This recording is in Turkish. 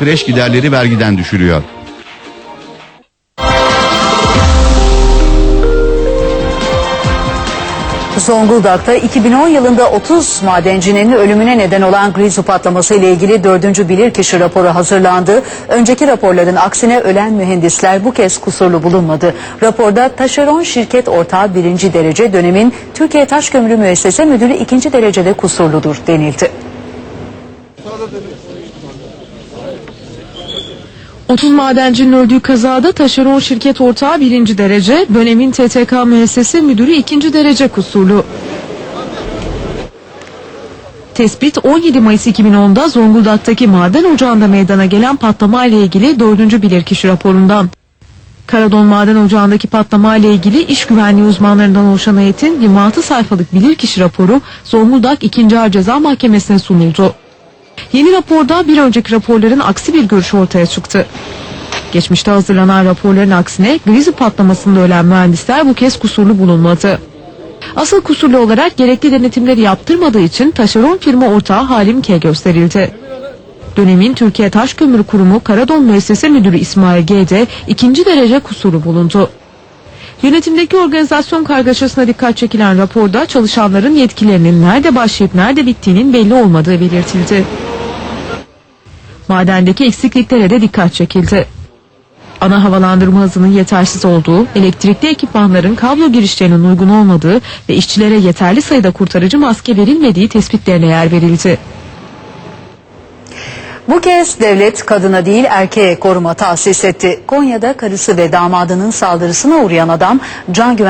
kreş giderleri vergiden düşürüyor. Zonguldak'ta 2010 yılında 30 madencinin ölümüne neden olan Grizu patlaması ile ilgili 4. bilirkişi raporu hazırlandı. Önceki raporların aksine ölen mühendisler bu kez kusurlu bulunmadı. Raporda taşeron şirket ortağı birinci derece dönemin Türkiye Taş Kömürü Müessese Müdürü ikinci derecede kusurludur denildi. 30 madencinin öldüğü kazada taşeron şirket ortağı birinci derece, dönemin TTK müessese müdürü ikinci derece kusurlu. Tespit 17 Mayıs 2010'da Zonguldak'taki maden ocağında meydana gelen patlama ile ilgili 4. bilirkişi raporundan. Karadon Maden Ocağı'ndaki patlama ile ilgili iş güvenliği uzmanlarından oluşan heyetin 26 sayfalık bilirkişi raporu Zonguldak 2. Ağır Ceza Mahkemesi'ne sunuldu. Yeni raporda bir önceki raporların aksi bir görüş ortaya çıktı. Geçmişte hazırlanan raporların aksine Grizi patlamasında ölen mühendisler bu kez kusurlu bulunmadı. Asıl kusurlu olarak gerekli denetimleri yaptırmadığı için taşeron firma ortağı Halim K gösterildi. Dönemin Türkiye Taş Kömürü Kurumu Karadon Müessese Müdürü İsmail G de ikinci derece kusurlu bulundu. Yönetimdeki organizasyon kargaşasına dikkat çekilen raporda çalışanların yetkilerinin nerede başlayıp nerede bittiğinin belli olmadığı belirtildi. Madendeki eksikliklere de dikkat çekildi. Ana havalandırma hızının yetersiz olduğu, elektrikli ekipmanların kablo girişlerinin uygun olmadığı ve işçilere yeterli sayıda kurtarıcı maske verilmediği tespitlerine yer verildi. Bu kez devlet kadına değil erkeğe koruma tahsis etti. Konya'da karısı ve damadının saldırısına uğrayan adam can güven